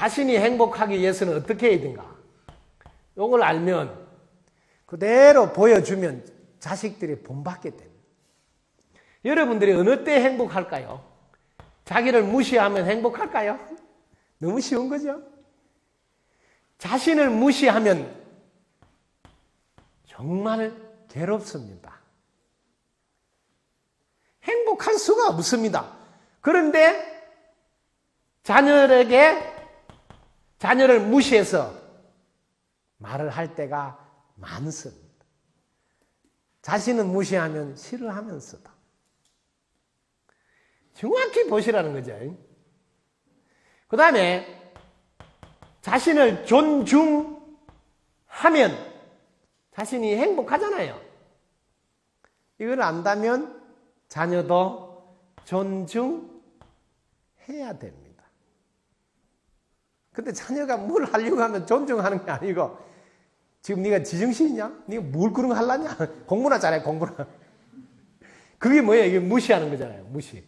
자신이 행복하기 위해서는 어떻게 해야 되는가? 이걸 알면 그대로 보여주면 자식들이 본받게 됩니다. 여러분들이 어느 때 행복할까요? 자기를 무시하면 행복할까요? 너무 쉬운 거죠? 자신을 무시하면 정말 괴롭습니다. 행복할 수가 없습니다. 그런데 자녀에게 자녀를 무시해서 말을 할 때가 많습니다. 자신은 무시하면 싫어하면서도. 정확히 보시라는 거죠. 그 다음에 자신을 존중하면 자신이 행복하잖아요. 이걸 안다면 자녀도 존중해야 됩니다. 근데 자녀가 뭘 하려고 하면 존중하는 게 아니고 지금 네가 지정신이냐? 네가 뭘 그런 거 하려냐? 공부나 잘해 공부나. 그게 뭐예요? 이게 무시하는 거잖아요. 무시.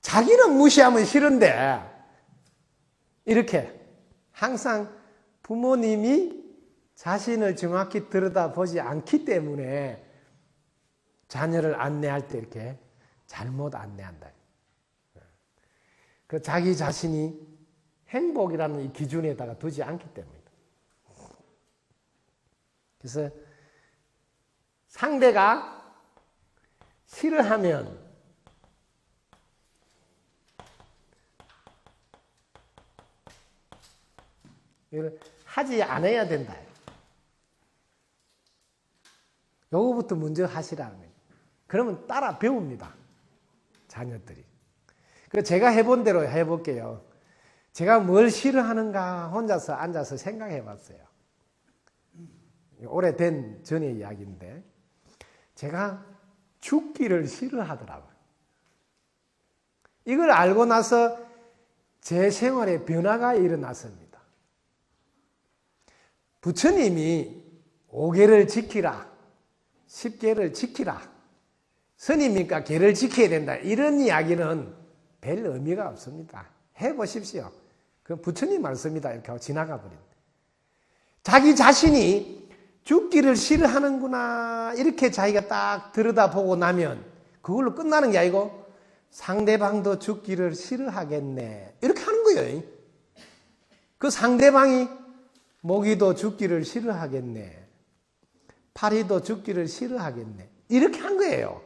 자기는 무시하면 싫은데 이렇게 항상 부모님이 자신을 정확히 들여다보지 않기 때문에 자녀를 안내할 때 이렇게 잘못 안내한다. 그 자기 자신이 행복이라는 이 기준에다가 두지 않기 때문입니다. 그래서 상대가 싫어하면 이걸 하지 않아야 된다. 요거부터 먼저 하시라는 거예요. 그러면 따라 배웁니다. 자녀들이. 그 제가 해본 대로 해볼게요. 제가 뭘 싫어하는가 혼자서 앉아서 생각해 봤어요. 오래된 전의 이야기인데, 제가 죽기를 싫어하더라고요. 이걸 알고 나서 제 생활에 변화가 일어났습니다. 부처님이 5개를 지키라, 10개를 지키라, 스님이니까 개를 지켜야 된다. 이런 이야기는 별 의미가 없습니다. 해보십시오. 그 부처님 말씀이다. 이렇게 하고 지나가 버린. 자기 자신이 죽기를 싫어하는구나. 이렇게 자기가 딱 들여다보고 나면 그걸로 끝나는 게 아니고 상대방도 죽기를 싫어하겠네. 이렇게 하는 거예요. 그 상대방이 모기도 죽기를 싫어하겠네. 파리도 죽기를 싫어하겠네. 이렇게 한 거예요.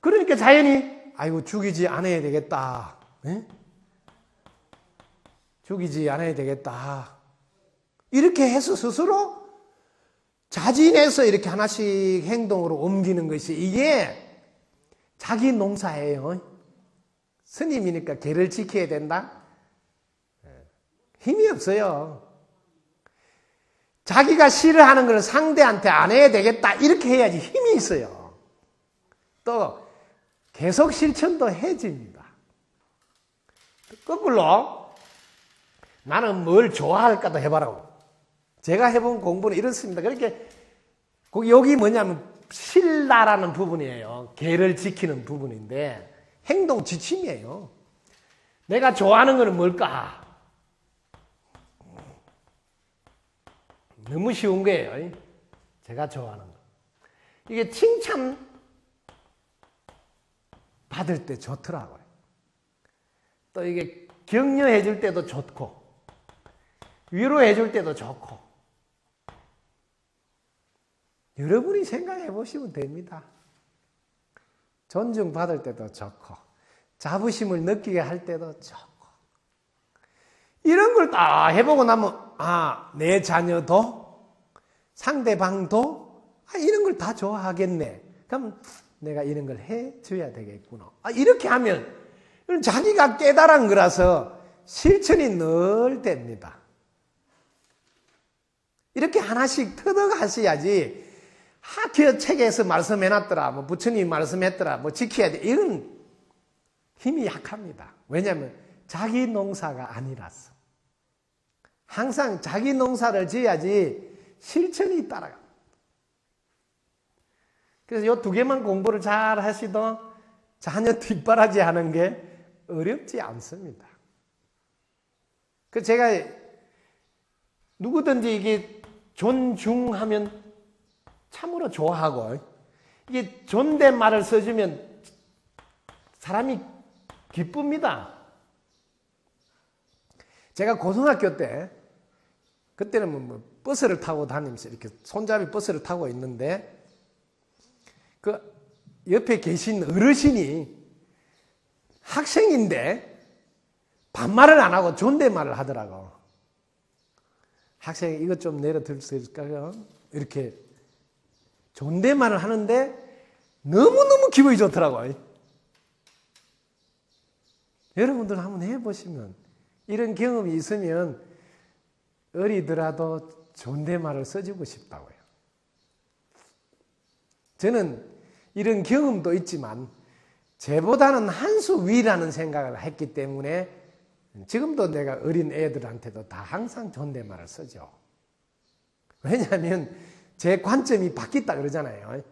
그러니까 자연히 아이고 죽이지 않아야 되겠다. 에? 죽이지 않아야 되겠다. 이렇게 해서 스스로 자진해서 이렇게 하나씩 행동으로 옮기는 것이 이게 자기 농사예요. 스님이니까 개를 지켜야 된다? 힘이 없어요. 자기가 싫어하는 걸 상대한테 안 해야 되겠다. 이렇게 해야지 힘이 있어요. 또 계속 실천도 해집니다. 거꾸로 나는 뭘 좋아할까도 해봐라고. 제가 해본 공부는 이렇습니다. 그렇게 여기 뭐냐면 신라라는 부분이에요. 개를 지키는 부분인데 행동 지침이에요. 내가 좋아하는 것은 뭘까? 너무 쉬운 거예요. 제가 좋아하는 거. 이게 칭찬 받을 때 좋더라고요. 또 이게 격려해 줄 때도 좋고, 위로해 줄 때도 좋고, 여러분이 생각해 보시면 됩니다. 존중받을 때도 좋고, 자부심을 느끼게 할 때도 좋고, 이런 걸 다 해보고 나면, 아, 내 자녀도, 상대방도, 아, 이런 걸 다 좋아하겠네. 그럼 내가 이런 걸 해줘야 되겠구나. 아, 이렇게 하면, 자기가 깨달은 거라서 실천이 늘 됩니다. 이렇게 하나씩 터득 하셔야지, 학교 책에서 말씀해놨더라, 뭐 부처님 말씀했더라, 뭐 지켜야 돼. 이런 힘이 약합니다. 왜냐하면 자기 농사가 아니라서. 항상 자기 농사를 지어야지 실천이 따라가. 그래서 이 두 개만 공부를 잘 하시도 자녀 뒷바라지 하는 게 어렵지 않습니다. 그 제가 누구든지 이게 존중하면 참으로 좋아하고 이게 존댓말을 써주면 사람이 기쁩니다. 제가 고등학교 때 그때는 뭐, 뭐 버스를 타고 다니면서 이렇게 손잡이 버스를 타고 있는데 그 옆에 계신 어르신이 학생인데 반말을 안 하고 존댓말을 하더라고. 학생 이것 좀 내려들 수 있을까요? 이렇게 존댓말을 하는데 너무너무 기분이 좋더라고요. 여러분들 한번 해보시면 이런 경험이 있으면 어리더라도 존댓말을 써주고 싶다고요. 저는 이런 경험도 있지만 제보다는 한 수 위라는 생각을 했기 때문에 지금도 내가 어린 애들한테도 다 항상 존댓말을 쓰죠. 왜냐하면 제 관점이 바뀌었다 그러잖아요.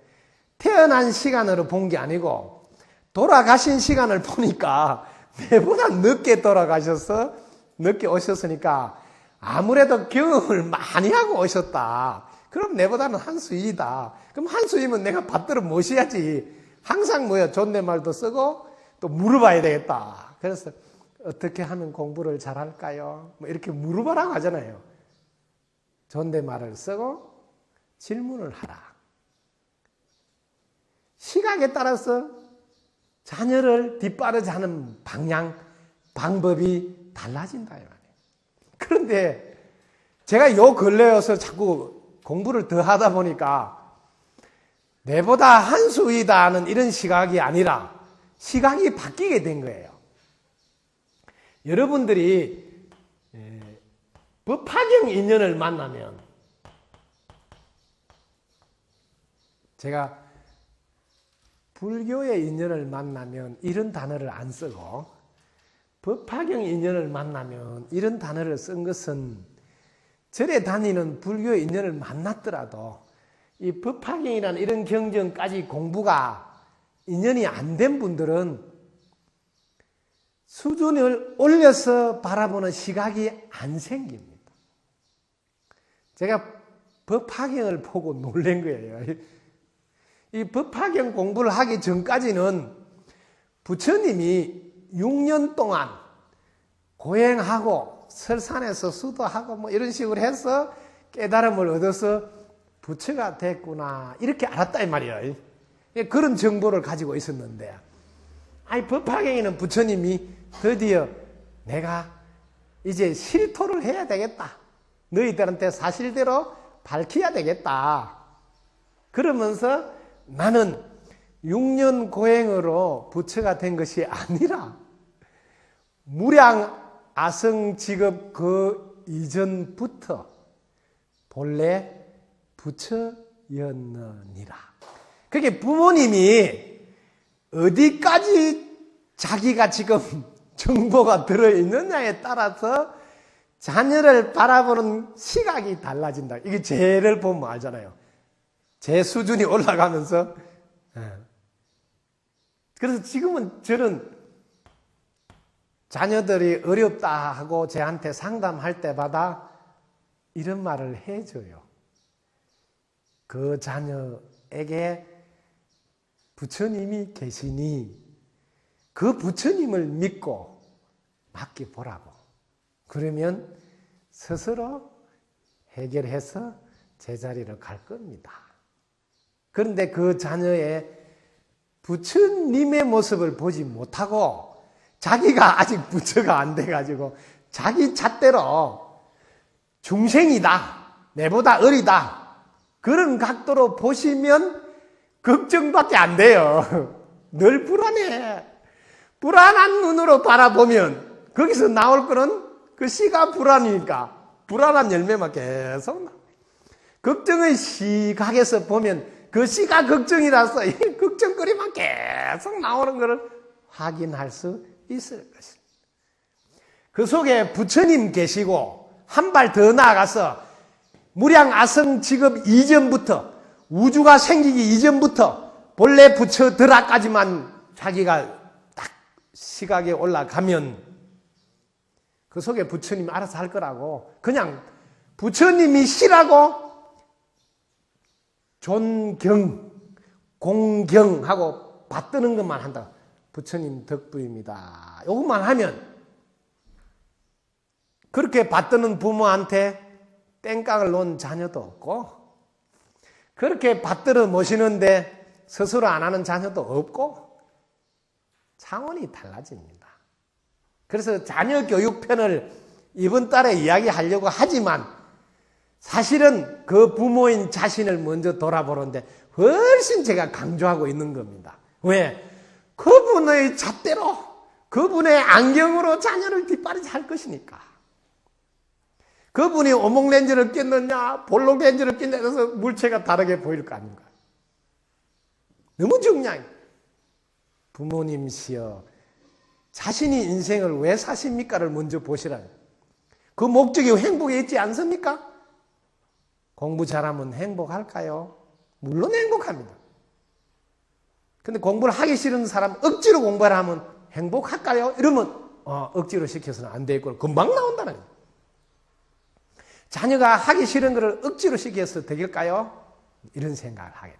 태어난 시간으로 본 게 아니고 돌아가신 시간을 보니까 내보다 늦게 돌아가셔서 늦게 오셨으니까 아무래도 경험을 많이 하고 오셨다. 그럼 내보다는 한 수 이다. 그럼 한 수 이면 내가 받들어 모셔야지. 항상 뭐야 존댓말도 쓰고 또 물어봐야 되겠다. 그래서 어떻게 하면 공부를 잘할까요? 뭐 이렇게 물어보라고 하잖아요. 존댓말을 쓰고 질문을 하라. 시각에 따라서 자녀를 뒷바라지하는 방향, 방법이 달라진다. 이 말이에요. 그런데 제가 요 근래여서 자꾸 공부를 더 하다 보니까 내보다 한 수이다는 이런 시각이 아니라 시각이 바뀌게 된 거예요. 여러분들이 예, 법화경 인연을 만나면 제가 불교의 인연을 만나면 이런 단어를 안 쓰고 법화경 인연을 만나면 이런 단어를 쓴 것은 절에 다니는 불교의 인연을 만났더라도 이 법화경이라는 이런 경전까지 공부가 인연이 안 된 분들은 수준을 올려서 바라보는 시각이 안 생깁니다. 제가 법화경을 보고 놀란 거예요. 이 법화경 공부를 하기 전까지는 부처님이 6년 동안 고행하고 설산에서 수도하고 뭐 이런 식으로 해서 깨달음을 얻어서 부처가 됐구나 이렇게 알았다 이 말이에요. 그런 정보를 가지고 있었는데 아니 법화경에는 부처님이 드디어 내가 이제 실토를 해야 되겠다. 너희들한테 사실대로 밝혀야 되겠다. 그러면서 나는 6년 고행으로 부처가 된 것이 아니라 무량 아성 직업 그 이전부터 본래 부처였느니라. 그게 부모님이 어디까지 자기가 지금 정보가 들어있느냐에 따라서 자녀를 바라보는 시각이 달라진다. 이게 죄를 보면 알잖아요. 제 수준이 올라가면서 예. 그래서 지금은 저는 자녀들이 어렵다 하고 저한테 상담할 때마다 이런 말을 해줘요. 그 자녀에게 부처님이 계시니 그 부처님을 믿고 맡겨보라고. 그러면 스스로 해결해서 제자리로 갈 겁니다. 그런데 그 자녀의 부처님의 모습을 보지 못하고 자기가 아직 부처가 안 돼가지고 자기 잣대로 중생이다. 내보다 어리다. 그런 각도로 보시면 걱정밖에 안 돼요. 늘 불안해. 불안한 눈으로 바라보면 거기서 나올 거는 그 씨가 불안이니까 불안한 열매만 계속 나. 걱정의 시각에서 보면 그 씨가 걱정이라서 이 걱정거리만 계속 나오는 것을 확인할 수 있을 것입니다. 그 속에 부처님 계시고 한 발 더 나아가서 무량 아성 직업 이전부터 우주가 생기기 이전부터 본래 부처 드라까지만 자기가 딱 시각에 올라가면 그 속에 부처님이 알아서 할 거라고 그냥 부처님이 시라고 존경, 공경하고 받드는 것만 한다. 부처님 덕분입니다. 요것만 하면 그렇게 받드는 부모한테 땡깡을 놓은 자녀도 없고 그렇게 받들어 모시는데 스스로 안 하는 자녀도 없고 차원이 달라집니다. 그래서 자녀 교육편을 이번 달에 이야기하려고 하지만 사실은 그 부모인 자신을 먼저 돌아보는데 훨씬 제가 강조하고 있는 겁니다. 왜? 그분의 잣대로, 그분의 안경으로 자녀를 뒷바라지 할 것이니까. 그분이 오목 렌즈를 꼈느냐, 볼록 렌즈를 그래서 물체가 다르게 보일 거 아닌가. 너무 중요해. 부모님시여, 자신이 인생을 왜 사십니까를 먼저 보시라. 그 목적이 행복에 있지 않습니까? 공부 잘하면 행복할까요? 물론 행복합니다. 근데 공부를 하기 싫은 사람 억지로 공부를 하면 행복할까요? 이러면 어, 억지로 시켜서는 안 되고 금방 나온다는 거예요. 자녀가 하기 싫은 것을 억지로 시켜서 되길까요? 이런 생각을 하게.